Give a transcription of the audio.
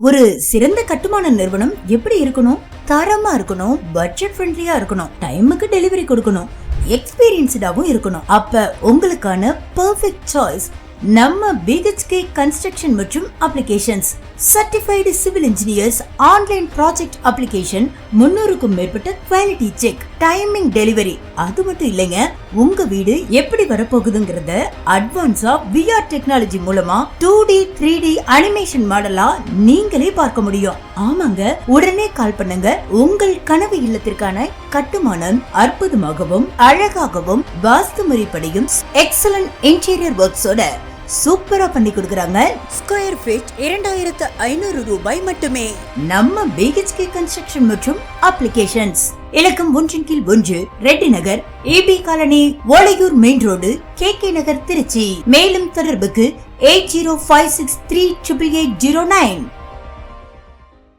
ஒரு சிறந்த கட்டுமான நிறுவனம் எப்படி இருக்கணும்? தரமா இருக்கணும் பட்ஜெட் ஃப்ரெண்ட்லியா இருக்கணும் டைமுக்கு டெலிவரி கொடுக்கணும் எக்ஸ்பீரியன்ஸ்டாவும் இருக்கணும். அப்ப உங்களுக்கான பர்ஃபெக்ட் சாய்ஸ் நம்ம பிஹெச்கே கன்ஸ்ட்ரக்ஷன் மற்றும் applications certified civil engineers online project application முன்னூறுக்கும் மேற்பட்ட குவாலிட்டி செக் டைமிங் டெலிவரி அது மட்டும் இல்லைங்க உங்க வீடு எப்படி வரப்போகுதுங்கிறத அட்வான்ஸா விஆர் டெக்னாலஜி மூலமா two D three D animation மாடலா நீங்களே பார்க்க முடியும். ஆமாங்க உடனே கால் பண்ணுங்க. உங்கள் கனவு இல்லத்திற்கான கட்டுமானம் அற்புதமாகவும் அழகாகவும் வாஸ்து முறைப்படியும் எக்ஸலன்ட் இன்டீரியர் ஒர்க்ஸோட சூப்பரா பண்ணி கொடுக்கறாங்க. ஸ்கொயர் ஃபீட் இரண்டாயிரத்து ஐநூறு ரூபாய் மட்டுமே. நம்ம பிஹெச்கே கன்ஸ்ட்ரக்ஷன் மற்றும் அப்ளிகேஷன்ஸ் இலக்கம் ஒன்றின் கீழ் ஒன்று Reddy Nagar AB colony Olaiyur main road K K Nagar Trichy. மேலும் தொடர்புக்கு eight zero five six three triple eight zero nine.